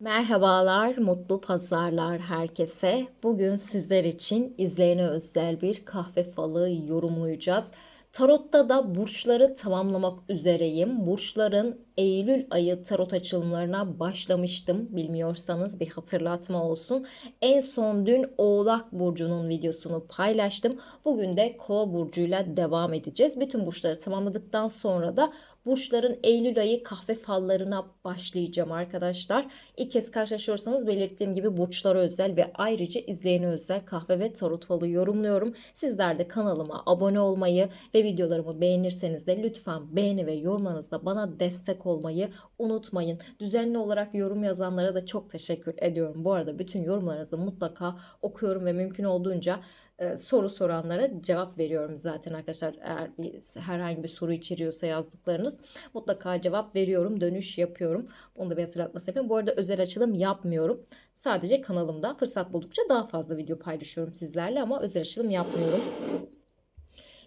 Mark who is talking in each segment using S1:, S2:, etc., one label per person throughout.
S1: Merhabalar, mutlu pazarlar herkese. Bugün sizler için izleyene özel bir kahve falı yorumlayacağız. Tarotta da burçları tamamlamak üzereyim. Burçların Eylül ayı tarot açılımlarına başlamıştım. Bilmiyorsanız bir hatırlatma olsun. En son dün Oğlak Burcu'nun videosunu paylaştım. Bugün de Kova Burcu'yla devam edeceğiz. Bütün burçları tamamladıktan sonra da burçların Eylül ayı kahve fallarına başlayacağım arkadaşlar. İlk kez karşılaşıyorsanız belirttiğim gibi burçlara özel ve ayrıca izleyene özel kahve ve tarot falı yorumluyorum. Sizler de kanalıma abone olmayı ve videolarımı beğenirseniz de lütfen beğeni ve yorumlarınızla bana destek olmayı unutmayın. Düzenli olarak yorum yazanlara da çok teşekkür ediyorum. Bu arada bütün yorumlarınızı mutlaka okuyorum ve mümkün olduğunca e, soru soranlara cevap veriyorum zaten arkadaşlar. Eğer bir, herhangi bir soru içeriyorsa yazdıklarınız mutlaka cevap veriyorum, dönüş yapıyorum. Bunu da bir hatırlatması yapayım. Bu arada özel açılım yapmıyorum. Sadece kanalımda fırsat buldukça daha fazla video paylaşıyorum sizlerle ama özel açılım yapmıyorum.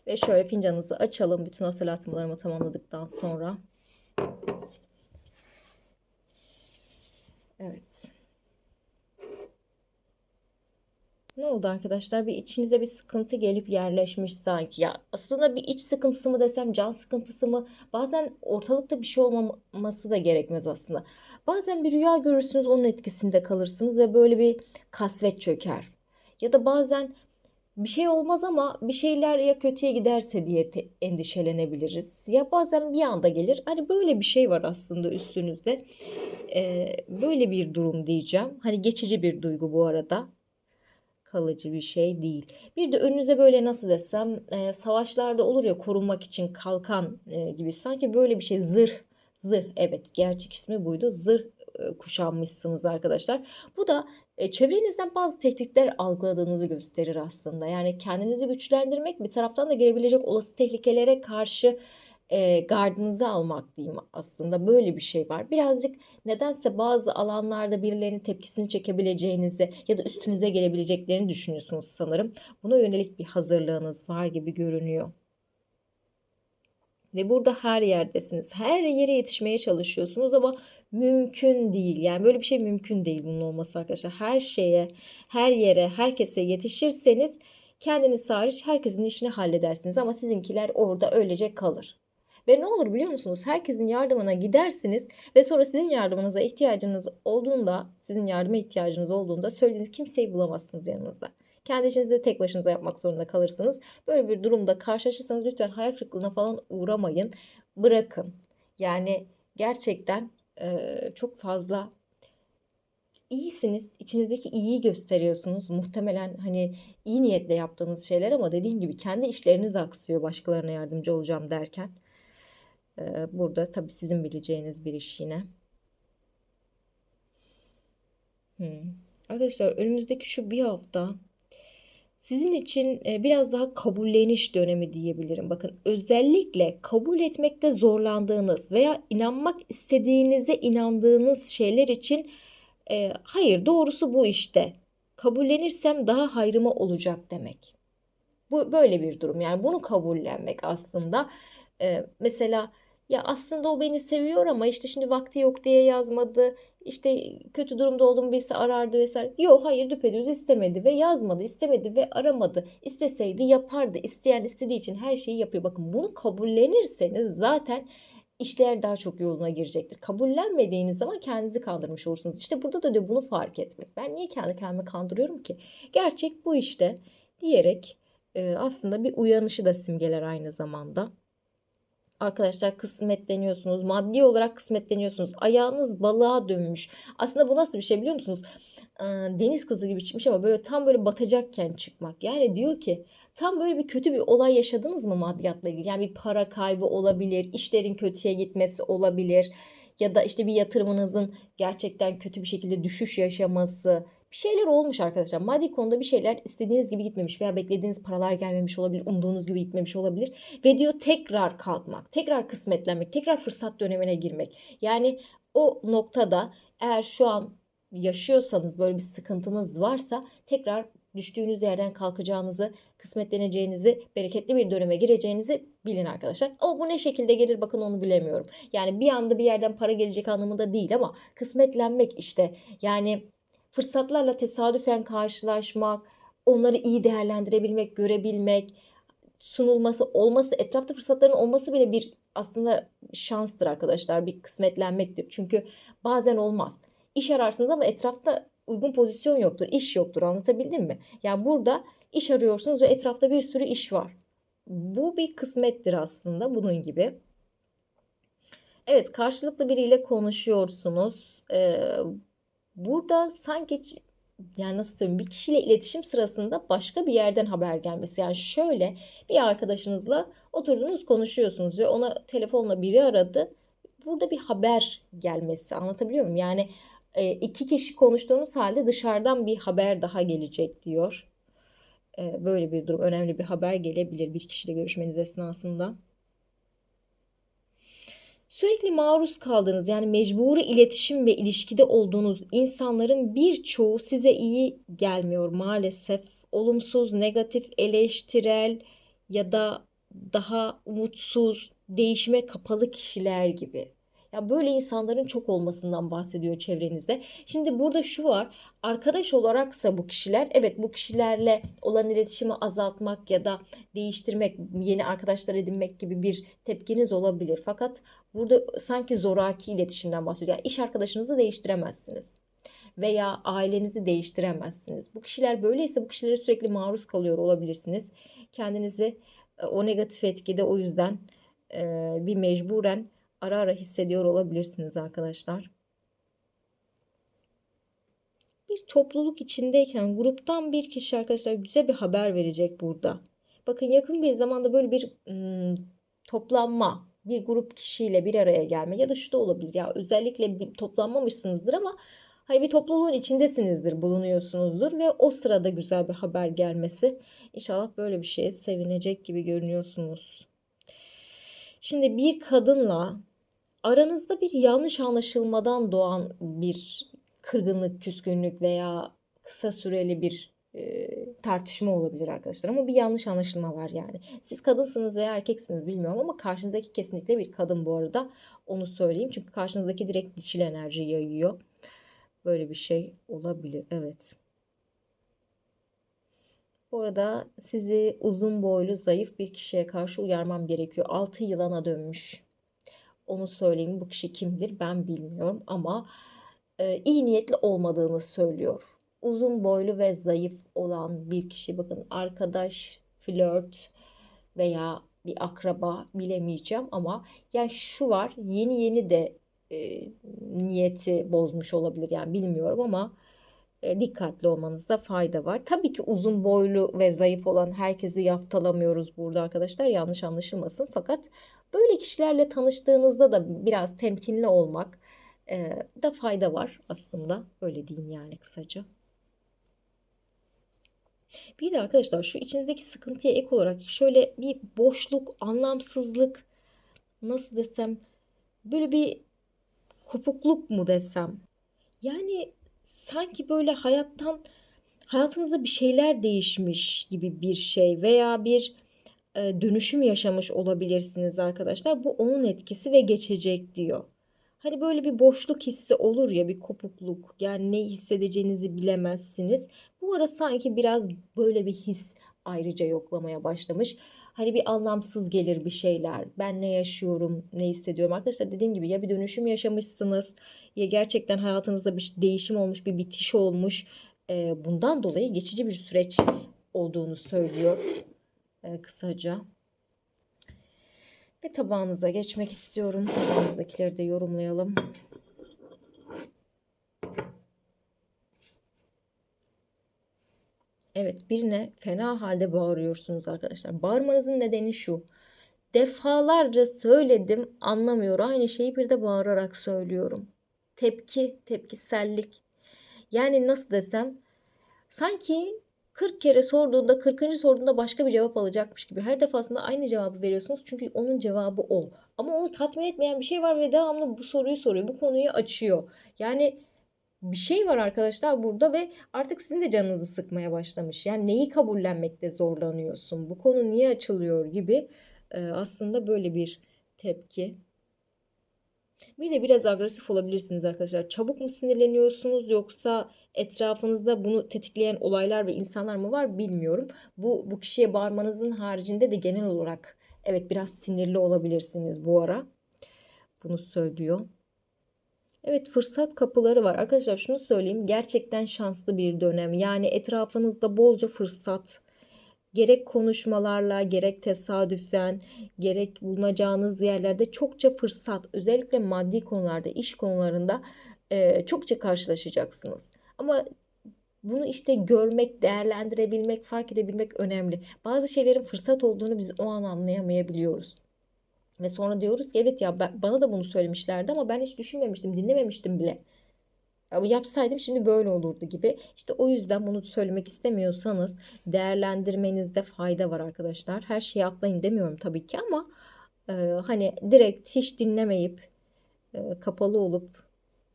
S1: Ve şöyle fincanınızı açalım bütün hatırlatmalarımı tamamladıktan sonra. Evet. Ne oldu arkadaşlar? Bir içinize bir sıkıntı gelip yerleşmiş sanki. Ya aslında bir iç sıkıntısı mı desem, can sıkıntısı mı? Bazen ortalıkta bir şey olmaması da gerekmez aslında. Bazen bir rüya görürsünüz, onun etkisinde kalırsınız ve böyle bir kasvet çöker. Ya da bazen bir şey olmaz ama bir şeyler ya kötüye giderse diye endişelenebiliriz. Ya bazen bir anda gelir. Hani böyle bir şey var aslında üstünüzde. Ee, böyle bir durum diyeceğim. Hani geçici bir duygu bu arada kalıcı bir şey değil. Bir de önünüze böyle nasıl desem e, savaşlarda olur ya korunmak için kalkan e, gibi sanki böyle bir şey zırh zırh evet gerçek ismi buydu zırh kuşanmışsınız arkadaşlar. Bu da e, çevrenizden bazı tehditler algıladığınızı gösterir aslında. Yani kendinizi güçlendirmek bir taraftan da gelebilecek olası tehlikelere karşı e, gardınızı almak diyeyim aslında böyle bir şey var. Birazcık nedense bazı alanlarda birilerinin tepkisini çekebileceğinizi ya da üstünüze gelebileceklerini düşünüyorsunuz sanırım. Buna yönelik bir hazırlığınız var gibi görünüyor. Ve burada her yerdesiniz. Her yere yetişmeye çalışıyorsunuz ama mümkün değil. Yani böyle bir şey mümkün değil bunun olması arkadaşlar. Her şeye, her yere, herkese yetişirseniz kendiniz hariç herkesin işini halledersiniz ama sizinkiler orada öylece kalır. Ve ne olur biliyor musunuz? Herkesin yardımına gidersiniz ve sonra sizin yardımınıza ihtiyacınız olduğunda, sizin yardıma ihtiyacınız olduğunda söylediğiniz kimseyi bulamazsınız yanınızda. Kendi işinizi de tek başınıza yapmak zorunda kalırsınız. Böyle bir durumda karşılaşırsanız lütfen hayal kırıklığına falan uğramayın. Bırakın. Yani gerçekten e, çok fazla iyisiniz. İçinizdeki iyiyi gösteriyorsunuz. Muhtemelen hani iyi niyetle yaptığınız şeyler ama dediğim gibi kendi işleriniz aksıyor başkalarına yardımcı olacağım derken. Ee, burada tabii sizin bileceğiniz bir iş yine. Hmm. Arkadaşlar önümüzdeki şu bir hafta sizin için e, biraz daha kabulleniş dönemi diyebilirim. Bakın özellikle kabul etmekte zorlandığınız veya inanmak istediğinize inandığınız şeyler için e, hayır doğrusu bu işte. Kabullenirsem daha hayrıma olacak demek. Bu böyle bir durum. Yani bunu kabullenmek aslında. E, mesela ya aslında o beni seviyor ama işte şimdi vakti yok diye yazmadı. İşte kötü durumda olduğumu bilse arardı vesaire. Yok hayır düpedüz istemedi ve yazmadı, istemedi ve aramadı. İsteseydi yapardı. İsteyen istediği için her şeyi yapıyor. Bakın bunu kabullenirseniz zaten işler daha çok yoluna girecektir. Kabullenmediğiniz zaman kendinizi kandırmış olursunuz. İşte burada da diyor bunu fark etmek. Ben niye kendi kendimi kandırıyorum ki? Gerçek bu işte diyerek aslında bir uyanışı da simgeler aynı zamanda arkadaşlar kısmetleniyorsunuz. Maddi olarak kısmetleniyorsunuz. Ayağınız balığa dönmüş. Aslında bu nasıl bir şey biliyor musunuz? Deniz kızı gibi çıkmış ama böyle tam böyle batacakken çıkmak. Yani diyor ki tam böyle bir kötü bir olay yaşadınız mı maddiyatla ilgili? Yani bir para kaybı olabilir, işlerin kötüye gitmesi olabilir ya da işte bir yatırımınızın gerçekten kötü bir şekilde düşüş yaşaması bir şeyler olmuş arkadaşlar. Maddi konuda bir şeyler istediğiniz gibi gitmemiş veya beklediğiniz paralar gelmemiş olabilir, umduğunuz gibi gitmemiş olabilir. Ve diyor tekrar kalkmak, tekrar kısmetlenmek, tekrar fırsat dönemine girmek. Yani o noktada eğer şu an yaşıyorsanız böyle bir sıkıntınız varsa tekrar düştüğünüz yerden kalkacağınızı, kısmetleneceğinizi, bereketli bir döneme gireceğinizi bilin arkadaşlar. Ama bu ne şekilde gelir bakın onu bilemiyorum. Yani bir anda bir yerden para gelecek anlamında değil ama kısmetlenmek işte yani fırsatlarla tesadüfen karşılaşmak, onları iyi değerlendirebilmek, görebilmek, sunulması, olması, etrafta fırsatların olması bile bir aslında şanstır arkadaşlar. Bir kısmetlenmektir. Çünkü bazen olmaz. İş ararsınız ama etrafta uygun pozisyon yoktur, iş yoktur. Anlatabildim mi? Yani burada iş arıyorsunuz ve etrafta bir sürü iş var. Bu bir kısmettir aslında bunun gibi. Evet, karşılıklı biriyle konuşuyorsunuz. Ee, burada sanki yani nasıl söyleyeyim bir kişiyle iletişim sırasında başka bir yerden haber gelmesi. Yani şöyle bir arkadaşınızla oturdunuz konuşuyorsunuz ve ona telefonla biri aradı. Burada bir haber gelmesi anlatabiliyor muyum? Yani e, iki kişi konuştuğunuz halde dışarıdan bir haber daha gelecek diyor. E, böyle bir durum önemli bir haber gelebilir bir kişiyle görüşmeniz esnasında. Sürekli maruz kaldığınız yani mecburi iletişim ve ilişkide olduğunuz insanların birçoğu size iyi gelmiyor maalesef. Olumsuz, negatif, eleştirel ya da daha umutsuz, değişime kapalı kişiler gibi. Ya böyle insanların çok olmasından bahsediyor çevrenizde. Şimdi burada şu var. Arkadaş olaraksa bu kişiler evet bu kişilerle olan iletişimi azaltmak ya da değiştirmek, yeni arkadaşlar edinmek gibi bir tepkiniz olabilir. Fakat burada sanki zoraki iletişimden bahsediyor. Yani iş arkadaşınızı değiştiremezsiniz veya ailenizi değiştiremezsiniz. Bu kişiler böyleyse bu kişilere sürekli maruz kalıyor olabilirsiniz. Kendinizi e, o negatif etkide o yüzden e, bir mecburen ara ara hissediyor olabilirsiniz arkadaşlar. Bir topluluk içindeyken gruptan bir kişi arkadaşlar güzel bir haber verecek burada. Bakın yakın bir zamanda böyle bir ım, toplanma, bir grup kişiyle bir araya gelme ya da şu da olabilir ya özellikle bir toplanmamışsınızdır ama hani bir topluluğun içindesinizdir, bulunuyorsunuzdur ve o sırada güzel bir haber gelmesi. İnşallah böyle bir şeye sevinecek gibi görünüyorsunuz. Şimdi bir kadınla aranızda bir yanlış anlaşılmadan doğan bir kırgınlık, küskünlük veya kısa süreli bir e, tartışma olabilir arkadaşlar ama bir yanlış anlaşılma var yani. Siz kadınsınız veya erkeksiniz bilmiyorum ama karşınızdaki kesinlikle bir kadın bu arada. Onu söyleyeyim çünkü karşınızdaki direkt dişil enerji yayıyor. Böyle bir şey olabilir. Evet. Bu arada sizi uzun boylu zayıf bir kişiye karşı uyarmam gerekiyor. 6 yılana dönmüş. Onu söyleyeyim bu kişi kimdir ben bilmiyorum ama e, iyi niyetli olmadığını söylüyor. Uzun boylu ve zayıf olan bir kişi bakın arkadaş, flört veya bir akraba bilemeyeceğim ama ya şu var yeni yeni de e, niyeti bozmuş olabilir yani bilmiyorum ama dikkatli olmanızda fayda var. Tabii ki uzun boylu ve zayıf olan herkesi yaftalamıyoruz burada arkadaşlar yanlış anlaşılmasın fakat böyle kişilerle tanıştığınızda da biraz temkinli olmak e, da fayda var aslında öyle diyeyim yani kısaca. Bir de arkadaşlar şu içinizdeki sıkıntıya ek olarak şöyle bir boşluk, anlamsızlık nasıl desem böyle bir kopukluk mu desem. Yani sanki böyle hayattan hayatınızda bir şeyler değişmiş gibi bir şey veya bir e, dönüşüm yaşamış olabilirsiniz arkadaşlar. Bu onun etkisi ve geçecek diyor. Hani böyle bir boşluk hissi olur ya bir kopukluk yani ne hissedeceğinizi bilemezsiniz. Bu ara sanki biraz böyle bir his ayrıca yoklamaya başlamış. Hani bir anlamsız gelir bir şeyler. Ben ne yaşıyorum, ne hissediyorum. Arkadaşlar dediğim gibi ya bir dönüşüm yaşamışsınız ya gerçekten hayatınızda bir değişim olmuş, bir bitiş olmuş. Bundan dolayı geçici bir süreç olduğunu söylüyor kısaca. Ve tabağınıza geçmek istiyorum. Tabağınızdakileri de yorumlayalım. Evet birine fena halde bağırıyorsunuz arkadaşlar. Bağırmanızın nedeni şu. Defalarca söyledim anlamıyor. Aynı şeyi bir de bağırarak söylüyorum. Tepki, tepkisellik. Yani nasıl desem sanki 40 kere sorduğunda 40. sorduğunda başka bir cevap alacakmış gibi. Her defasında aynı cevabı veriyorsunuz çünkü onun cevabı o. Ama onu tatmin etmeyen bir şey var ve devamlı bu soruyu soruyor. Bu konuyu açıyor. Yani bir şey var arkadaşlar burada ve artık sizin de canınızı sıkmaya başlamış. Yani neyi kabullenmekte zorlanıyorsun? Bu konu niye açılıyor gibi e, aslında böyle bir tepki. Bir de biraz agresif olabilirsiniz arkadaşlar. Çabuk mu sinirleniyorsunuz yoksa etrafınızda bunu tetikleyen olaylar ve insanlar mı var bilmiyorum. Bu bu kişiye bağırmanızın haricinde de genel olarak evet biraz sinirli olabilirsiniz bu ara. Bunu söylüyor. Evet fırsat kapıları var. Arkadaşlar şunu söyleyeyim. Gerçekten şanslı bir dönem. Yani etrafınızda bolca fırsat. Gerek konuşmalarla, gerek tesadüfen, gerek bulunacağınız yerlerde çokça fırsat. Özellikle maddi konularda, iş konularında e, çokça karşılaşacaksınız. Ama bunu işte görmek, değerlendirebilmek, fark edebilmek önemli. Bazı şeylerin fırsat olduğunu biz o an anlayamayabiliyoruz. Ve sonra diyoruz ki evet ya ben, bana da bunu söylemişlerdi ama ben hiç düşünmemiştim, dinlememiştim bile. Ama yapsaydım şimdi böyle olurdu gibi. İşte o yüzden bunu söylemek istemiyorsanız değerlendirmenizde fayda var arkadaşlar. Her şeyi atlayın demiyorum tabii ki ama e, hani direkt hiç dinlemeyip e, kapalı olup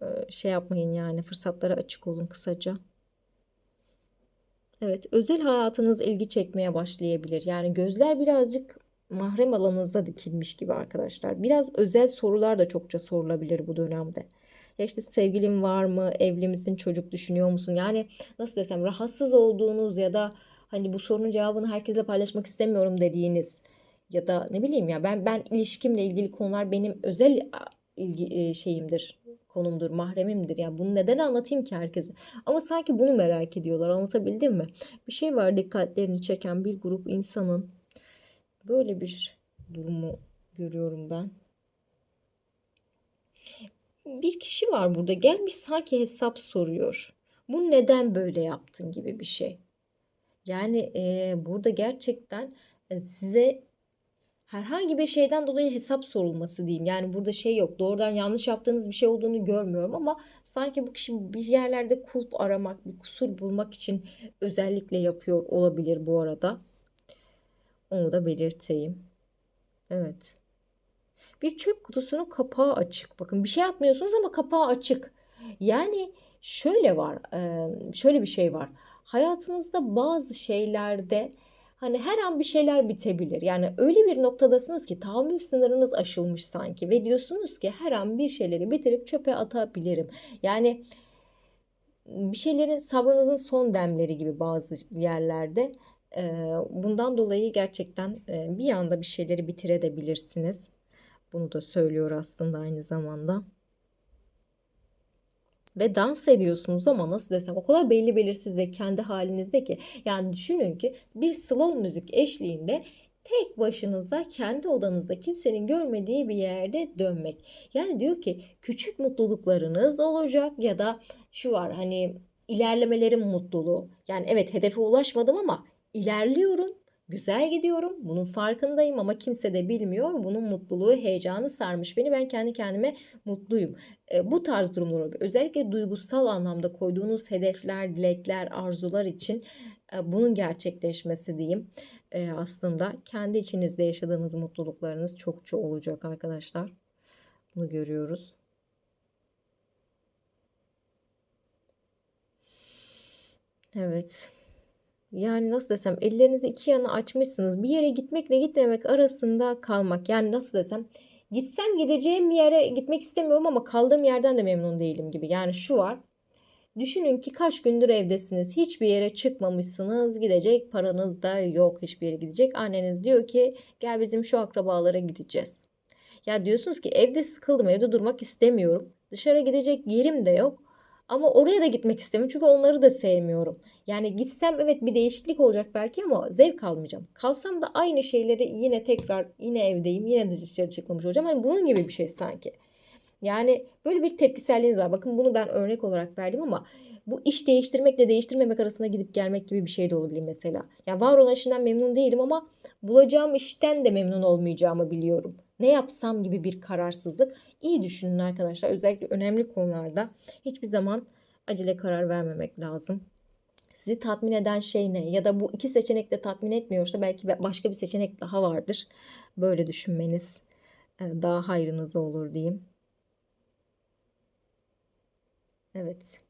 S1: e, şey yapmayın yani fırsatlara açık olun kısaca. Evet, özel hayatınız ilgi çekmeye başlayabilir. Yani gözler birazcık mahrem alanınıza dikilmiş gibi arkadaşlar. Biraz özel sorular da çokça sorulabilir bu dönemde. Ya işte sevgilin var mı? Evli misin? Çocuk düşünüyor musun? Yani nasıl desem rahatsız olduğunuz ya da hani bu sorunun cevabını herkesle paylaşmak istemiyorum dediğiniz ya da ne bileyim ya ben ben ilişkimle ilgili konular benim özel ilgi şeyimdir konumdur, mahremimdir. Yani bunu neden anlatayım ki herkese? Ama sanki bunu merak ediyorlar. Anlatabildim mi? Bir şey var dikkatlerini çeken bir grup insanın böyle bir durumu görüyorum ben. Bir kişi var burada gelmiş sanki hesap soruyor. Bu neden böyle yaptın gibi bir şey. Yani e, burada gerçekten e, size herhangi bir şeyden dolayı hesap sorulması diyeyim. Yani burada şey yok. Doğrudan yanlış yaptığınız bir şey olduğunu görmüyorum ama sanki bu kişi bir yerlerde kulp aramak, bir kusur bulmak için özellikle yapıyor olabilir bu arada. Onu da belirteyim. Evet. Bir çöp kutusunun kapağı açık. Bakın bir şey atmıyorsunuz ama kapağı açık. Yani şöyle var, şöyle bir şey var. Hayatınızda bazı şeylerde hani her an bir şeyler bitebilir. Yani öyle bir noktadasınız ki tahammül sınırınız aşılmış sanki ve diyorsunuz ki her an bir şeyleri bitirip çöpe atabilirim. Yani bir şeylerin sabrınızın son demleri gibi bazı yerlerde bundan dolayı gerçekten bir anda bir şeyleri bitirebilirsiniz. Bunu da söylüyor aslında aynı zamanda. Ve dans ediyorsunuz ama nasıl desem o kadar belli belirsiz ve kendi halinizde ki. Yani düşünün ki bir slow müzik eşliğinde tek başınıza kendi odanızda kimsenin görmediği bir yerde dönmek. Yani diyor ki küçük mutluluklarınız olacak ya da şu var hani ilerlemelerin mutluluğu. Yani evet hedefe ulaşmadım ama ilerliyorum. Güzel gidiyorum. Bunun farkındayım ama kimse de bilmiyor. Bunun mutluluğu, heyecanı sarmış beni. Ben kendi kendime mutluyum. E, bu tarz durumlar oluyor. Özellikle duygusal anlamda koyduğunuz hedefler, dilekler, arzular için e, bunun gerçekleşmesi diyeyim. E, aslında kendi içinizde yaşadığınız mutluluklarınız çokça olacak arkadaşlar. Bunu görüyoruz. Evet. Yani nasıl desem ellerinizi iki yana açmışsınız. Bir yere gitmekle gitmemek arasında kalmak. Yani nasıl desem gitsem gideceğim yere gitmek istemiyorum ama kaldığım yerden de memnun değilim gibi. Yani şu var. Düşünün ki kaç gündür evdesiniz. Hiçbir yere çıkmamışsınız. Gidecek paranız da yok hiçbir yere gidecek. Anneniz diyor ki gel bizim şu akrabalara gideceğiz. Ya diyorsunuz ki evde sıkıldım evde durmak istemiyorum. Dışarı gidecek yerim de yok. Ama oraya da gitmek istemiyorum çünkü onları da sevmiyorum. Yani gitsem evet bir değişiklik olacak belki ama zevk almayacağım. Kalsam da aynı şeyleri yine tekrar yine evdeyim yine dışarı çıkmamış olacağım. Hani bunun gibi bir şey sanki. Yani böyle bir tepkiselliğiniz var. Bakın bunu ben örnek olarak verdim ama bu iş değiştirmekle değiştirmemek arasında gidip gelmek gibi bir şey de olabilir mesela. Yani var olan işinden memnun değilim ama bulacağım işten de memnun olmayacağımı biliyorum. Ne yapsam gibi bir kararsızlık. İyi düşünün arkadaşlar. Özellikle önemli konularda hiçbir zaman acele karar vermemek lazım. Sizi tatmin eden şey ne? Ya da bu iki seçenek de tatmin etmiyorsa belki başka bir seçenek daha vardır. Böyle düşünmeniz daha hayrınıza olur diyeyim. Evet.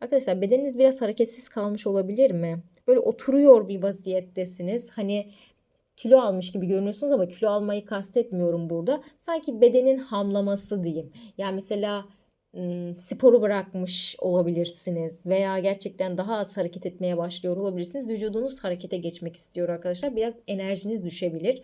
S1: Arkadaşlar bedeniniz biraz hareketsiz kalmış olabilir mi? Böyle oturuyor bir vaziyettesiniz. Hani kilo almış gibi görünüyorsunuz ama kilo almayı kastetmiyorum burada. Sanki bedenin hamlaması diyeyim. Yani mesela sporu bırakmış olabilirsiniz veya gerçekten daha az hareket etmeye başlıyor olabilirsiniz. Vücudunuz harekete geçmek istiyor arkadaşlar. Biraz enerjiniz düşebilir.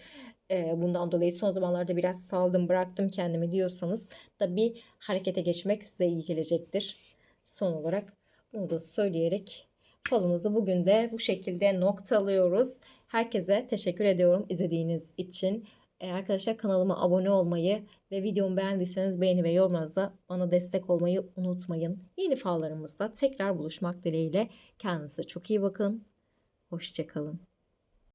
S1: Bundan dolayı son zamanlarda biraz saldım bıraktım kendimi diyorsanız da bir harekete geçmek size iyi gelecektir. Son olarak bunu da söyleyerek falınızı bugün de bu şekilde noktalıyoruz. Herkese teşekkür ediyorum izlediğiniz için. Ee, arkadaşlar kanalıma abone olmayı ve videomu beğendiyseniz beğeni ve yorumlarınızla bana destek olmayı unutmayın. Yeni fallarımızda tekrar buluşmak dileğiyle. Kendinize çok iyi bakın. Hoşçakalın.